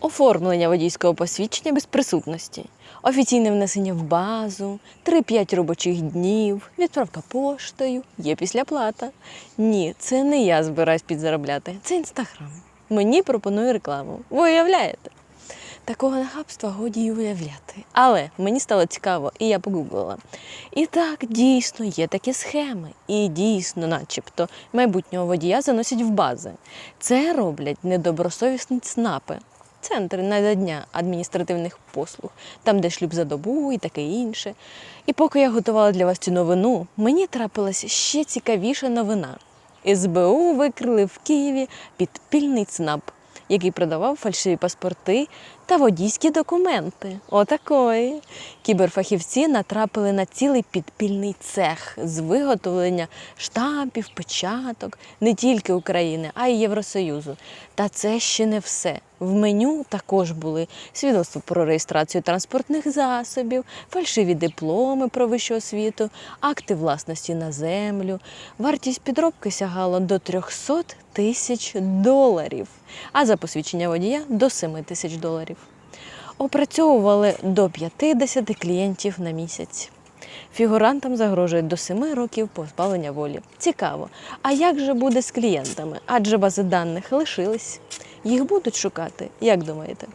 Оформлення водійського посвідчення без присутності, офіційне внесення в базу, 3-5 робочих днів, відправка поштою, є післяплата. Ні, це не я збираюсь підзаробляти, це інстаграм. Мені пропонує рекламу. Ви уявляєте? Такого нахабства годі й уявляти. Але мені стало цікаво, і я погуглила. І так, дійсно, є такі схеми. І дійсно, начебто, майбутнього водія заносять в бази. Це роблять недобросовісні ЦНАПи. Центри надання адміністративних послуг, там, де шлюб за добу і таке інше. І поки я готувала для вас цю новину, мені трапилась ще цікавіша новина. СБУ викрили в Києві підпільний ЦНАП, який продавав фальшиві паспорти та водійські документи. Отакої. Кіберфахівці натрапили на цілий підпільний цех з виготовлення штампів, печаток не тільки України, а й Євросоюзу. Та це ще не все. В меню також були свідоцтво про реєстрацію транспортних засобів, фальшиві дипломи про вищу освіту, акти власності на землю. Вартість підробки сягала до 300 тисяч доларів, а за посвідчення водія до 7 тисяч доларів. Опрацьовували до 50 клієнтів на місяць. Фігурантам загрожує до 7 років позбавлення волі. Цікаво, а як же буде з клієнтами? Адже бази даних лишились. Їх будуть шукати, як думаєте?